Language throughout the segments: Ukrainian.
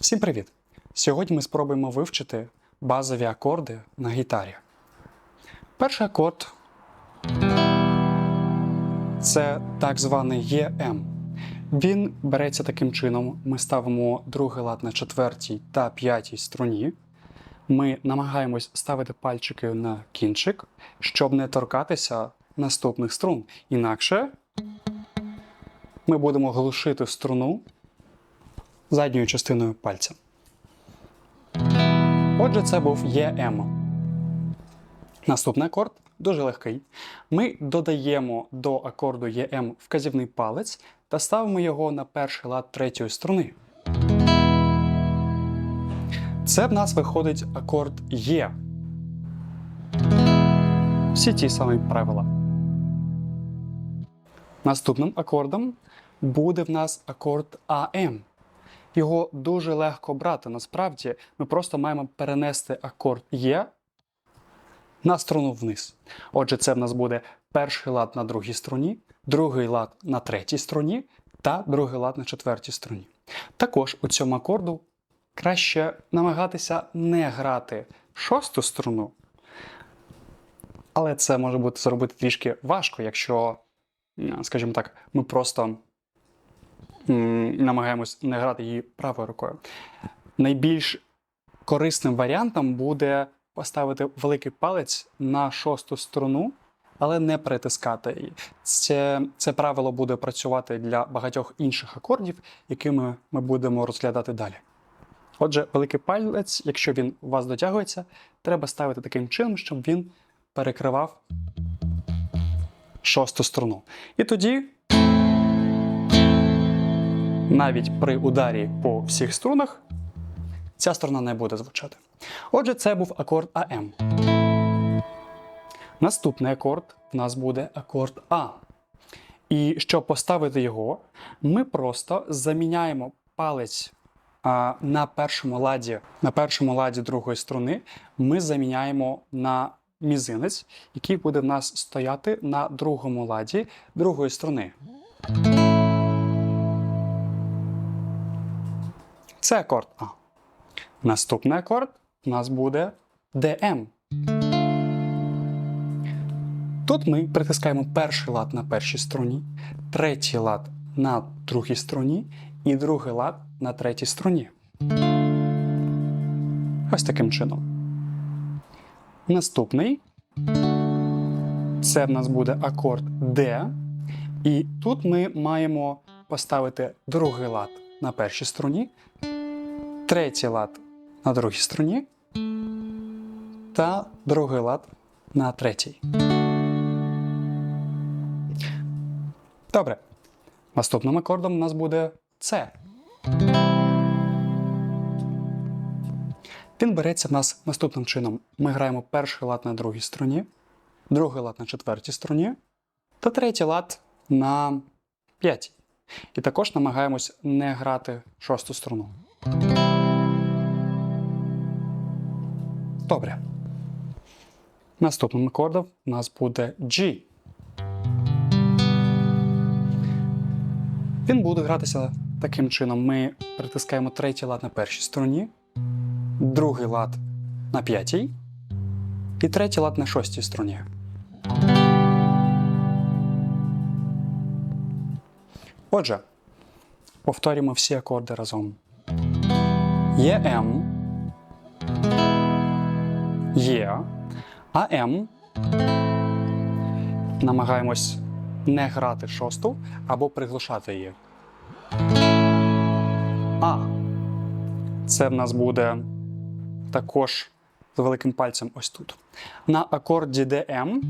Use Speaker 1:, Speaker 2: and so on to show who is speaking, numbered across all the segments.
Speaker 1: Всім привіт! Сьогодні ми спробуємо вивчити базові акорди на гітарі. Перший акорд це так званий ЕМ. Він береться таким чином: ми ставимо другий лад на четвертій та п'ятій струні. Ми намагаємось ставити пальчики на кінчик, щоб не торкатися наступних струн. Інакше ми будемо глушити струну задньою частиною пальця. Отже, це був ЄМ. Наступний акорд дуже легкий. Ми додаємо до акорду ЄМ вказівний палець та ставимо його на перший лад третьої струни. Це в нас виходить акорд Є. Всі ті самі правила. Наступним акордом буде в нас акорд АМ. Його дуже легко брати. Насправді ми просто маємо перенести акорд Є на струну вниз. Отже, це в нас буде перший лад на другій струні, другий лад на третій струні та другий лад на четвертій струні. Також у цьому акорду краще намагатися не грати шосту струну, але це може бути зробити трішки важко, якщо, скажімо так, ми просто намагаємось не грати її правою рукою. Найбільш корисним варіантом буде поставити великий палець на шосту струну, але не притискати її. Це, це правило буде працювати для багатьох інших акордів, якими ми будемо розглядати далі. Отже, великий палець, якщо він у вас дотягується, треба ставити таким чином, щоб він перекривав шосту струну. І тоді навіть при ударі по всіх струнах ця струна не буде звучати. Отже, це був акорд АМ. Наступний акорд в нас буде акорд А. І щоб поставити його, ми просто заміняємо палець а, на першому ладі, на першому ладі другої струни, ми заміняємо на мізинець, який буде в нас стояти на другому ладі другої струни. Це акорд А. Наступний акорд у нас буде ДМ. Тут ми притискаємо перший лад на першій струні, третій лад на другій струні і другий лад на третій струні. Ось таким чином. Наступний це в нас буде акорд Д. І тут ми маємо поставити другий лад на першій струні, третій лад на другій струні та другий лад на третій. Добре. Наступним акордом у нас буде С. Він береться в нас наступним чином. Ми граємо перший лад на другій струні, другий лад на четвертій струні та третій лад на п'ятій. І також намагаємось не грати шосту струну. Добре. Наступним акордом у нас буде G. Він буде гратися таким чином. Ми притискаємо третій лад на першій струні, другий лад на п'ятій і третій лад на шостій струні. Отже, повторюємо всі акорди разом. Є М, Є, а М намагаємось не грати шосту або приглушати її. А. Це в нас буде також з великим пальцем ось тут. На акорді ДМ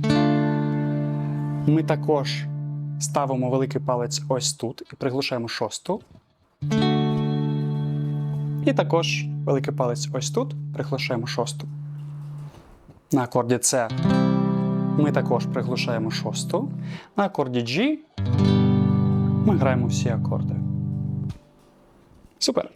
Speaker 1: ми також ставимо великий палець ось тут і приглушаємо шосту. І також великий палець ось тут, приглушаємо шосту. На акорді С ми також приглушаємо шосту. На акорді G ми граємо всі акорди. Супер.